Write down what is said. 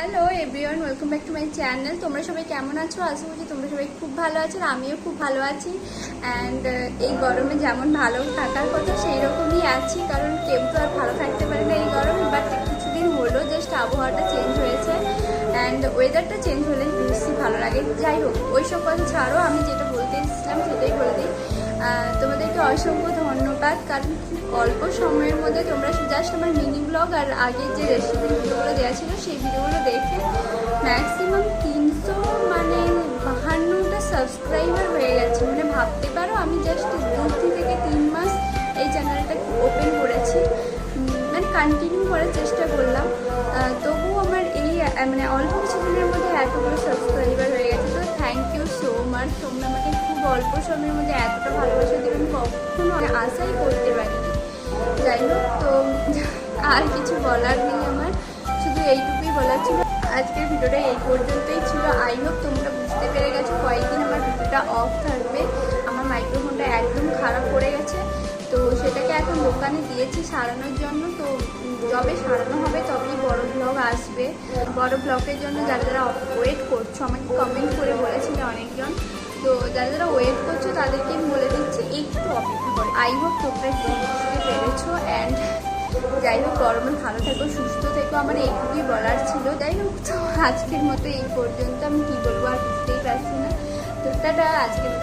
Hello everyone welcome back to my channel তোমরা সবাই কেমন আছো? আশা করছি তোমরা সবাই খুব ভালো আছো আমিও খুব ভালো আছি। অ্যান্ড এই গরমে যেমন ভালো থাকার কথা সেই রকমই আছি। কারণ কেউ তো আর ভালো থাকতে পারে না এই গরমে বাট কিছুদিন হলো জাস্ট আবহাওয়াটা চেঞ্জ হয়েছে। অ্যান্ড ওয়েদারটা চেঞ্জ হলে বেশি ভালো লাগে। যাই হোক ওইসব কথা ছাড়ো। আমি যেটা বলতে এসেছিলাম, সেটাই বলে দিই। তোমাদেরকে অসংখ্য ধন্যবাদ, কারণ খুব অল্প সময়ের মধ্যে তোমরা জাস্ট আমার মিনি ব্লগ আর আগের যে রেসিপি ভিডিওগুলো দেওয়া ছিল, সেই ভিডিওগুলো দেখে ম্যাক্সিমাম তিনশো মানে বাহান্নটা সাবস্ক্রাইবার হয়ে গেছে। মানে ভাবতে পারো, আমি জাস্ট দু থেকে তিন মাস এই চ্যানেলটা ওপেন করেছি। মানে কন্টিনিউ করার চেষ্টা করলাম। তবুও আমার এই মানে অল্প কিছুদিনের মধ্যে এতগুলো সাবস্ক্রাইবার হয়ে গেছে। তো থ্যাংক ইউ সো মাচ তোমরা আমাকে খুব অল্প সময়ের মধ্যে এতটা আশাই করতে পারিনি। যাই হোক, তো আর কিছু বলার নেই আমার। শুধু এইটুকুই বলার ছিল। আজকের ভিডিওটা এই পর্যন্তই ছিল। আই হোপ তোমরা বুঝতে পেরে গেছো, কয়েকদিন আমার ভিডিওটা অফ থাকবে। আমার মাইক্রোফোনটা একদম খারাপ পড়ে গেছে। তো সেটাকে এখন দোকানে দিয়েছি সারানোর জন্য। তো যবে সারানো হবে তবেই বড় ব্লগ আসবে। বড় ব্লগের জন্য যারা যারা ওয়েট করছ, আমাকে কমেন্ট করে বলেছিল অনেকজন। তো যারা যারা ওয়েট করছ, তাদেরকে আমি বলে দিচ্ছি আই হোপ তোমরা বুঝতে পেরেছ অ্যান্ড যাই হোক, গরমে ভালো থেকো, সুস্থ থেকো। আমার এইটুকুই বলার ছিল। যাই হোক, তো আজকের মতো এই পর্যন্ত। আমি কী বলব আর বুঝতেই পারছি না। তো আজকের